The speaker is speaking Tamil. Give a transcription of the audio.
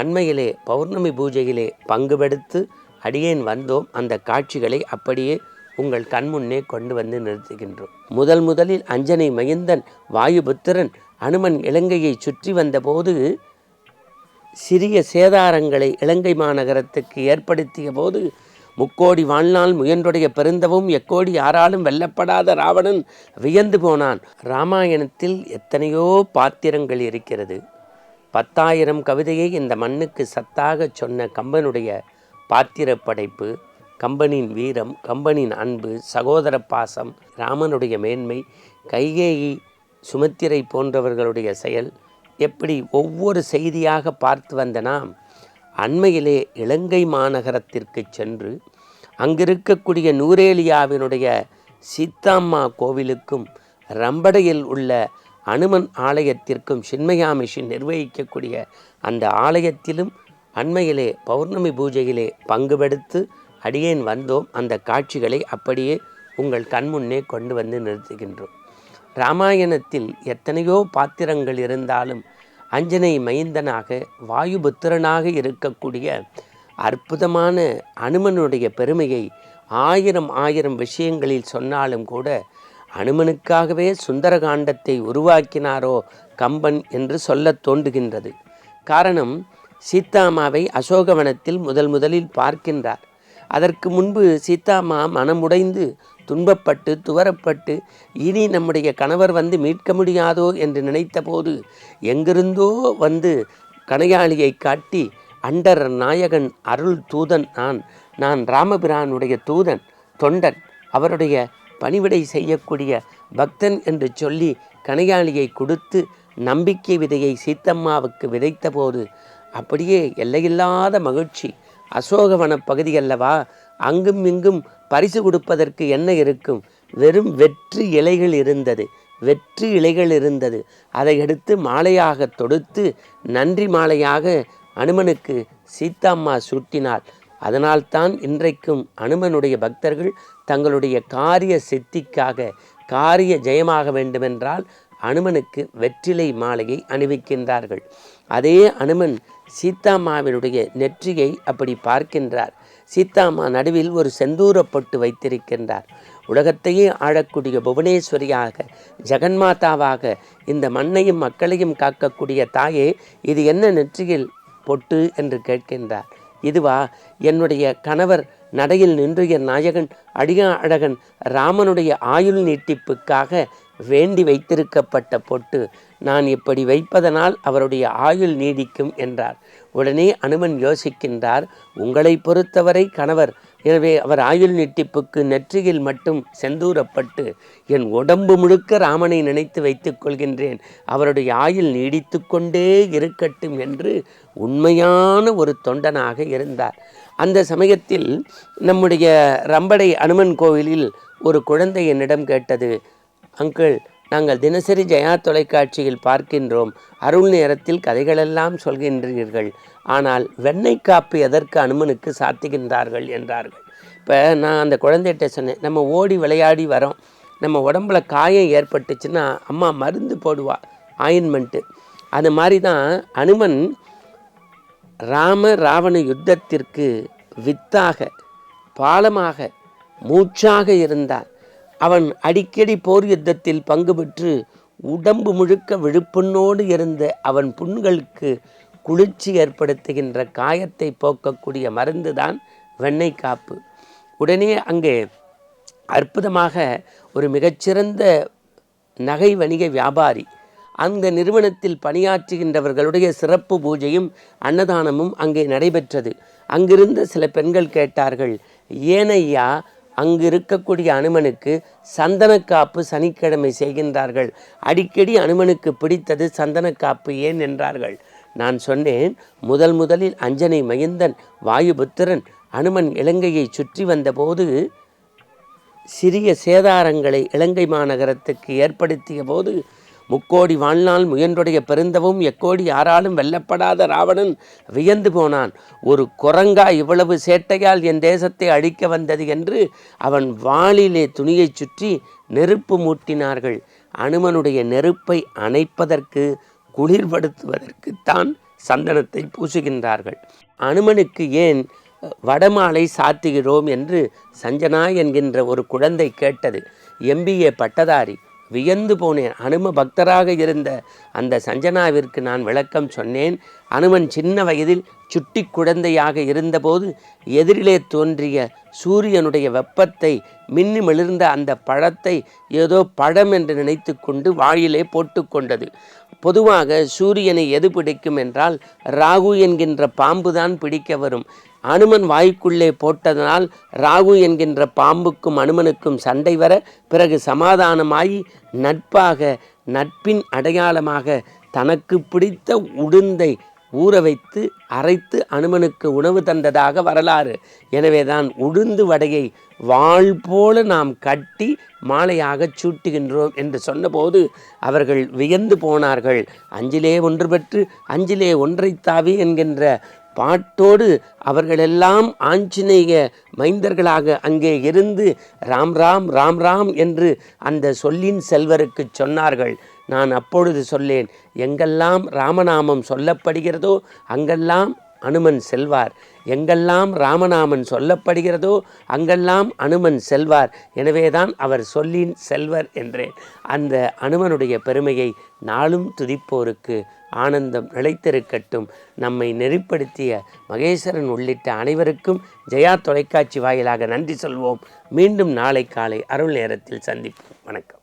அண்மையிலே பௌர்ணமி பூஜையிலே பங்குபெடுத்து அடியேன் வந்தோம். அந்த காட்சிகளை அப்படியே உங்கள் கண்முன்னே கொண்டு வந்து நிறுத்துகின்றோம். முதல் முதலில் அஞ்சனை மகிந்தன் வாயுபுத்திரன் அனுமன் இலங்கையை சுற்றி வந்தபோது சிறிய சேதாரங்களை இலங்கை மாநகரத்துக்கு ஏற்படுத்திய போது முக்கோடி வாழ்நாள் முயன்றுடைய பெருந்தவும் எக்கோடி யாராலும் வெல்லப்படாத ராவணன் வியந்து போனான். ராமாயணத்தில் எத்தனையோ பாத்திரங்கள் இருக்கிறது. பத்தாயிரம் கவிதையை இந்த மண்ணுக்கு சத்தாக சொன்ன கம்பனுடைய பாத்திர படைப்பு கம்பனின் வீரம் கம்பனின் அன்பு சகோதர பாசம் ராமனுடைய மேன்மை கைகேயி சுமித்திரை போன்றவர்களுடைய செயல் எப்படி ஒவ்வொரு செய்தியாக பார்த்து வந்த நாம் அண்மையிலே இலங்கை மாநகரத்திற்கு சென்று அங்கிருக்கக்கூடிய நூரேலியாவினுடைய சீத்தாம்மா கோவிலுக்கும் ரம்படையில் உள்ள அனுமன் ஆலயத்திற்கும் சின்மயாமிஷி நிர்வகிக்கக்கூடிய அந்த ஆலயத்திலும் அண்மையிலே பௌர்ணமி பூஜையிலே பங்குபெடுத்து அடியேன் வந்தோம். அந்த காட்சிகளை அப்படியே உங்கள் கண்முன்னே கொண்டு வந்து நிறுத்துகின்றோம். ராமாயணத்தில் எத்தனையோ பாத்திரங்கள் இருந்தாலும் அஞ்சனை மைந்தனாக வாயுபுத்திரனாக இருக்கக்கூடிய அற்புதமான அனுமனுடைய பெருமையை ஆயிரம் ஆயிரம் விஷயங்களில் சொன்னாலும் கூட அனுமனுக்காகவே சுந்தரகாண்டத்தை உருவாக்கினாரோ கம்பன் என்று சொல்லத் தோன்றுகின்றது. காரணம் சீத்தாமாவை அசோகவனத்தில் முதல் முதலில் பார்க்கின்றார். அதற்கு முன்பு சீத்தாமா மனமுடைந்து துன்பப்பட்டு துவரப்பட்டு இனி நம்முடைய கணவர் வந்து மீட்க முடியாதோ என்று நினைத்தபோது எங்கிருந்தோ வந்து கணையாளியை காட்டி அண்டர் நாயகன் அருள் தூதன் நான் நான் ராமபிரானுடைய தூதன் தொண்டன் அவருடைய பணிவிடை செய்யக்கூடிய பக்தன் என்று சொல்லி கணையாளியை கொடுத்து நம்பிக்கை விதையை சீத்தம்மாவுக்கு விதைத்தபோது அப்படியே எல்லையில்லாத மகிழ்ச்சி. அசோகவன பகுதி அல்லவா? அங்கும் இங்கும் பரிசு கொடுப்பதற்கு என்ன இருக்கும்? வெறும் வெற்றி இலைகள் இருந்தது. வெற்றி இலைகள் இருந்தது. அதை எடுத்து மாலையாக தொடுத்து நன்றி மாலையாக அனுமனுக்கு சீத்தாம்மா சூட்டினாள் அதனால்தான் இன்றைக்கும் அனுமனுடைய பக்தர்கள் தங்களுடைய காரிய சித்திக்காக காரிய ஜெயமாக வேண்டுமென்றால் அனுமனுக்கு வெற்றிலை மாலையை அணிவிக்கின்றார்கள். அதே அனுமன் சீத்தாமாவினுடைய நெற்றியை அப்படி பார்க்கின்றார். சீத்தாமா நடுவில் ஒரு செந்தூரப்பட்டு வைத்திருக்கின்றார். உலகத்தையே ஆழக்கூடிய புவனேஸ்வரியாக ஜெகன்மாதாவாக இந்த மண்ணையும் மக்களையும் காக்கக்கூடிய தாயே இது என்ன நெற்றியில் பொட்டு என்று கேட்கின்றார். இதுவா? என்னுடைய கணவர் நடையில் நின்றைய நாயகன் அடியா அழகன் ராமனுடைய ஆயுள் நீட்டிப்புக்காக வேண்டி வைத்திருக்கப்பட்ட பொட்டு நான் இப்படி வைப்பதனால் அவருடைய ஆயுள் நீடிக்கும் என்றார். உடனே அனுமன் யோசிக்கின்றார் உங்களை பொறுத்தவரை கணவர் எனவே அவர் ஆயுள் நீட்டிப்புக்கு நெற்றியில் மட்டும் செந்தூரப்பட்டு என் உடம்பு முழுக்க ராமனை நினைத்து வைத்துக் கொள்கின்றேன். அவருடைய ஆயுள் நீடித்து கொண்டே இருக்கட்டும் என்று உண்மையான ஒரு தொண்டனாக இருந்தார். அந்த சமயத்தில் நம்முடைய ரம்படை அனுமன் கோவிலில் ஒரு குழந்தை என்னிடம் கேட்டது அங்கிள் நாங்கள் தினசரி ஜெயா தொலைக்காட்சியில் பார்க்கின்றோம். அருள் நேரத்தில் கதைகளெல்லாம் சொல்கின்றீர்கள். ஆனால் வெண்ணெய் காப்பு எதற்கு அனுமனுக்கு சாத்துகின்றார்கள் என்றார்கள். இப்போ நான் அந்த குழந்தைகிட்ட சொன்னேன் நம்ம ஓடி விளையாடி வரோம். நம்ம உடம்புல காயம் ஏற்பட்டுச்சுன்னா அம்மா மருந்து போடுவா ஆயின்மெண்ட்டு அது மாதிரி தான் அனுமன் ராம ராவண யுத்தத்திற்கு வித்தாக பாலமாக மூச்சாக இருந்தார் அவன் அடிக்கடி போர் யுத்தத்தில் பங்கு பெற்று உடம்பு முழுக்க விழுப்புண்ணோடு இருந்த அவன் புண்களுக்கு குளிர்ச்சி ஏற்படுத்துகின்ற காயத்தை போக்கக்கூடிய மருந்து தான் வெண்ணெய் காப்பு. உடனே அங்கே அற்புதமாக ஒரு மிகச்சிறந்த நகை வணிக வியாபாரி அந்த நிறுவனத்தில் பணியாற்றுகின்றவர்களுடைய சிறப்பு பூஜையும் அன்னதானமும் அங்கே நடைபெற்றது. அங்கிருந்த சில பெண்கள் கேட்டார்கள் ஏனையா அங்கு இருக்கக்கூடிய அனுமனுக்கு சந்தனக்காப்பு சனிக்கிழமை செய்கின்றார்கள். அடிக்கடி அனுமனுக்கு பிடித்தது சந்தனக்காப்பு ஏன் என்றார்கள். நான் சொன்னேன் முதல் முதலில் அஞ்சனை மகிந்தன் வாயுபுத்திரன் அனுமன் இலங்கையை சுற்றி வந்தபோது சிறிய சேதாரங்களை இலங்கை மாநகரத்துக்கு ஏற்படுத்திய போது முக்கோடி வாழ்நாள் முயன்றுடைய பெருந்தவும் எக்கோடி யாராலும் வெல்லப்படாத ராவணன் வியந்து போனான். ஒரு குரங்கா இவ்வளவு சேட்டையால் என் தேசத்தை அழிக்க வந்தது என்று அவன் வாளிலே துணியைச் சுற்றி நெருப்பு மூட்டினார்கள். அனுமனுடைய நெருப்பை அணைப்பதற்கு குளிர்படுத்துவதற்குத்தான் சந்தனத்தை பூசுகின்றார்கள். அனுமனுக்கு ஏன் வடமாலை சாத்துகிறோம் என்று சஞ்சனா என்கின்ற ஒரு குழந்தை கேட்டது. எம்பிஏ பட்டதாரி வியந்து போனேன். அனும பக்தராக இருந்த அந்த சஞ்சனாவிற்கு நான் விளக்கம் சொன்னேன். அனுமன் சின்ன வயதில் சுட்டி குழந்தையாக இருந்தபோது எதிரிலே தோன்றிய சூரியனுடைய வெப்பத்தை மின்னி மிளிர்ந்த அந்த பழத்தை ஏதோ பழம் என்று நினைத்து கொண்டு வாயிலே போட்டுக்கொண்டது பொதுவாக சூரியனை எது பிடிக்கும் என்றால் ராகு என்கின்ற பாம்புதான் பிடிக்க வரும். அனுமன் வாய்க்குள்ளே போட்டதனால் ராகு என்கின்ற பாம்புக்கும் அனுமனுக்கும் சண்டை வர பிறகு சமாதானமாகி நட்பாக நட்பின் அடையாளமாக தனக்கு பிடித்த உடுந்தை ஊற வைத்து அரைத்து அனுமனுக்கு உணவு தந்ததாக வரலாறு. எனவேதான் உளுந்து வடையை வாள் போல நாம் கட்டி மாலையாக சூட்டுகின்றோம் என்று சொன்னபோது அவர்கள் வியந்து போனார்கள். அஞ்சிலே ஒன்று பெற்று அஞ்சிலே ஒன்றை தாவி என்கின்ற பாட்டோடு அவர்களெல்லாம் ஆஞ்சநேய மைந்தர்களாக அங்கே இருந்து ராம் ராம் ராம் ராம் என்று அந்த சொல்லின் செல்வருக்கு சொன்னார்கள். நான் அப்பொழுது சொல்லேன் எங்கெல்லாம் ராமநாமம் சொல்லப்படுகிறதோ அங்கெல்லாம் அனுமன் செல்வார். எங்கெல்லாம் ராமநாமன் சொல்லப்படுகிறதோ அங்கெல்லாம் அனுமன் செல்வார். எனவேதான் அவர் சொல்லின் செல்வர் என்றேன். அந்த அனுமனுடைய பெருமையை நாளும் துதிப்போருக்கு ஆனந்தம் நிலைத்திருக்கட்டும். நம்மை நெறிப்படுத்திய மகேஸ்வரன் உள்ளிட்ட அனைவருக்கும் ஜெயா தொலைக்காட்சி வாயிலாக நன்றி சொல்வோம். மீண்டும் நாளை காலை அருள் நேரத்தில் சந்திப்போம். வணக்கம்.